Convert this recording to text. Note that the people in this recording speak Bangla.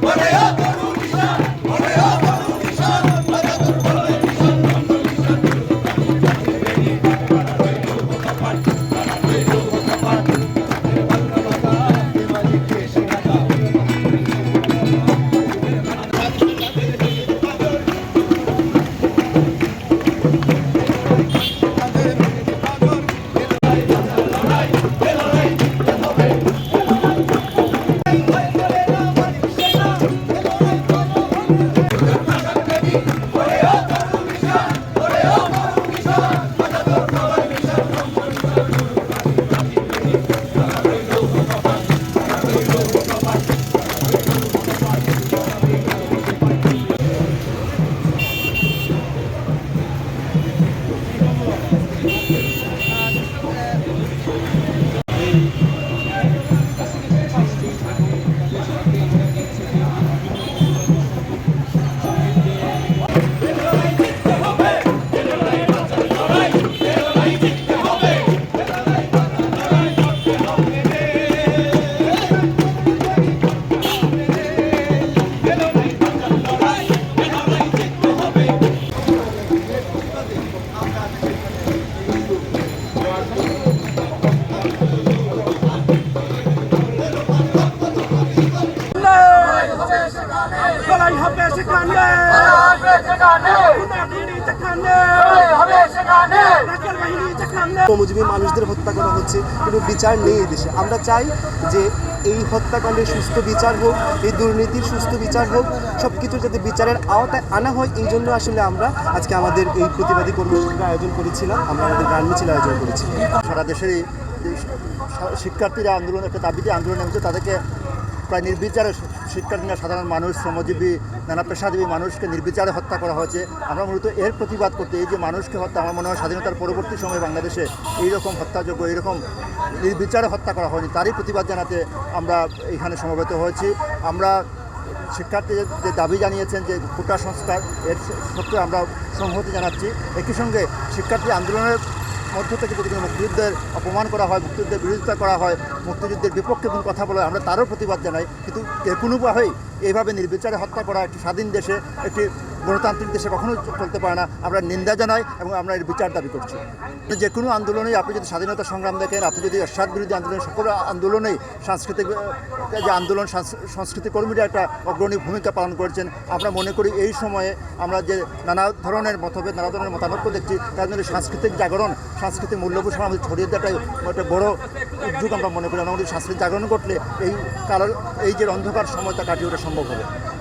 Corre, হবে সেখানে রাখাল বাহিনী যেখানে কর্মজীবী মানুষদের হত্যা করা হচ্ছে কিন্তু বিচার নেই এই দেশে। আমরা চাই যে এই হত্যাকাণ্ডের সুস্থ বিচার হোক এই দুর্নীতির সুস্থ বিচার হোক সব কিছু যাতে বিচারের আওতায় আনা হয় এই জন্য আসলে আমরা আজকে আমাদের এই প্রতিবাদী কর্মসূচির আয়োজন করেছিলাম। আমরা আমাদের গান মিছিল আয়োজন করেছি সারা দেশেরই শিক্ষার্থীরা আন্দোলন একটা দাবিতে আন্দোলন নেমেছে তাদেরকে প্রায় নির্বিচারে শিক্ষার্থীরা সাধারণ মানুষ, শ্রমজীবী, নানা পেশাজীবী মানুষকে নির্বিচারে হত্যা করা হয়েছে। আমরা মূলত এর প্রতিবাদ করতে এই যে মানুষকে হত্যা, আমার মনে হয় স্বাধীনতার পরবর্তী সময়ে বাংলাদেশে এইরকম হত্যাযোগ্য, এইরকম নির্বিচারে হত্যা করা হয়নি, তারই প্রতিবাদ জানাতে আমরা এখানে সমবেত হয়েছি। আমরা শিক্ষার্থীদের যে দাবি জানিয়েছেন যে কোটা সংস্কার, এর সত্ত্বে আমরা সংহতি জানাচ্ছি। একই সঙ্গে শিক্ষার্থী আন্দোলনের মধ্য থেকে যদি কোনো মুক্তিযুদ্ধের অপমান করা হয়, মুক্তিযুদ্ধের বিরোধিতা করা হয়, মুক্তিযুদ্ধের বিপক্ষে কোনো কথা বলা হয়, আমরা তারও প্রতিবাদ জানাই। কিন্তু কোনো কোনোভাবেই এইভাবে নির্বিচারে হত্যা করা একটি স্বাধীন দেশে একটি গণতান্ত্রিক দেশে কখনো চলতে পারে না। আমরা নিন্দা জানাই এবং আমরা এর বিচার দাবি করছি। যে কোনো আন্দোলনেই আপনি যদি স্বাধীনতা সংগ্রাম দেখেন, আপনি যদি এরশাদ বিরোধী আন্দোলন, সকল আন্দোলনেই সাংস্কৃতিক, যে আন্দোলন সাংস- সংস্কৃতি কর্মীরা একটা অগ্রণী ভূমিকা পালন করেছেন, আমরা মনে করি এই সময়ে আমরা যে নানা ধরনের মতভেদ, নানা ধরনের মতানৈক্য দেখছি, তার জন্য সাংস্কৃতিক জাগরণ, সাংস্কৃতিক মূল্যবোধ আমাদের ছড়িয়ে দেওয়াটাই একটা বড় উদ্যোগ আমরা মনে করি। আমাদের সাংস্কৃতিক জাগরণ ঘটলে এই কারণ, এই যে অন্ধকার সময়টা কাটিয়ে ওঠা সম্ভব হবে।